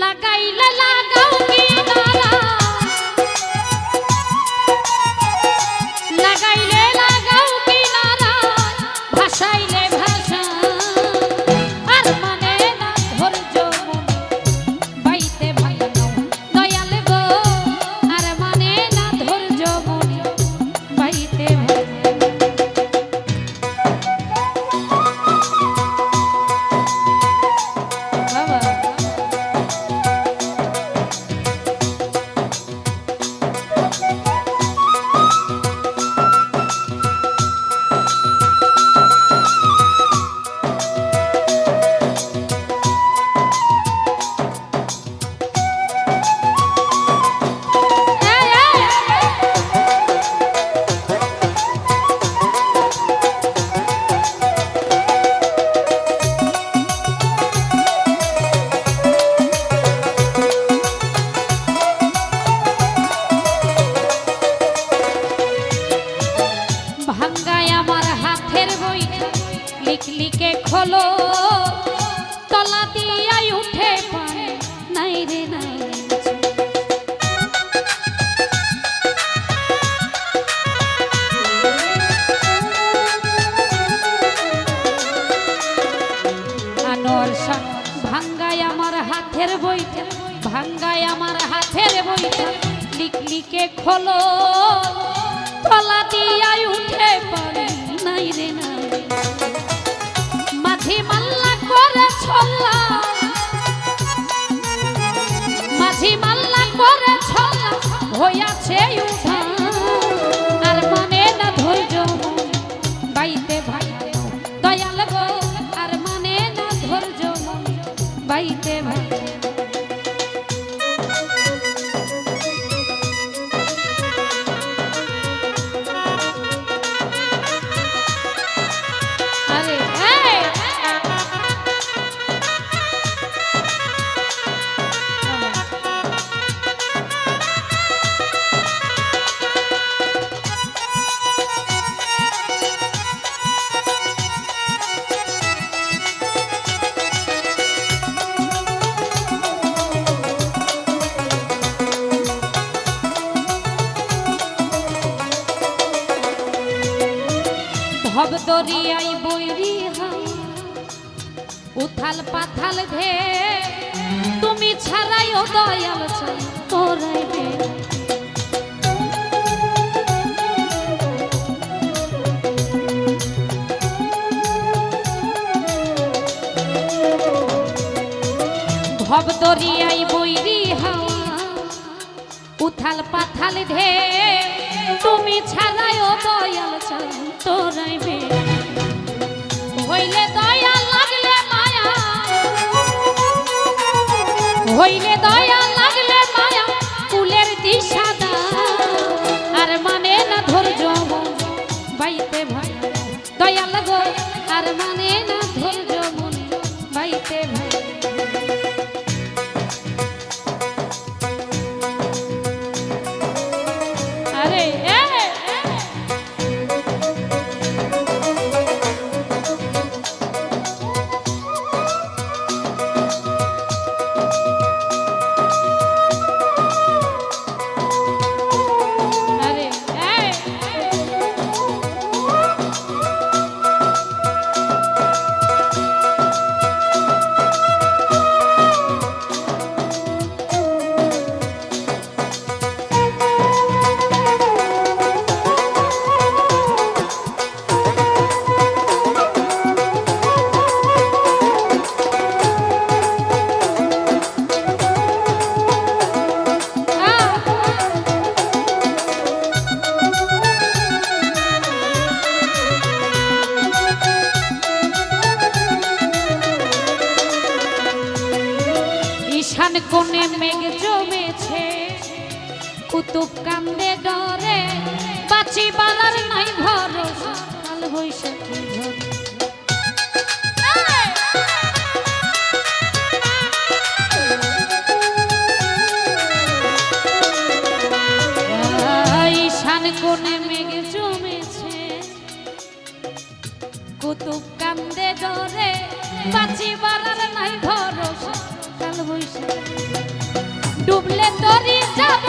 লাগাইলে লাগাও কিনারা ভাঙ্গায় আমার হাতের বই লিখলিকে খোলো। তলা দিয়াই উঠে পায় নাই রে, নাই ভাঙ্গায় আমার হাতের বইটা ভাঙ্গায় আমার হাতের বইটা লিখলিকে খোলো। তলা দিয়াই উঠে পড়ে, নাই রে নাই মাঝি মাল্লা করে ছল্লা মাঝি মাল্লা করে ছল্লা হইয়াছে উঠা দরিয়াই বৈরি উথাল পাথাল ধে তুমি ছাড়াই ও দয়াল চাই। তোরাইবে ভব দরিয়াই বৈরি হাওয়া, উথাল পাথাল ধে তুমি ছাড়াই ও দয়াল চাই তোরাইবে হইলে দয়া লাগলে মায়া। হইলে দয়া লাগলে মায়া কুলের দিশা আর মানে না ধৈর্য বাইতে ভাই। দয়া লাগো আর মানে কোণে মেঘ জমেছে। কুতুব কান্দে ডরে বাঁচি বালার নাই ভরসা, কাল বৈশাখী জমেছে। কুতুব কান্দে ডরে বাঁচি বালার ডুবলে তরি যাব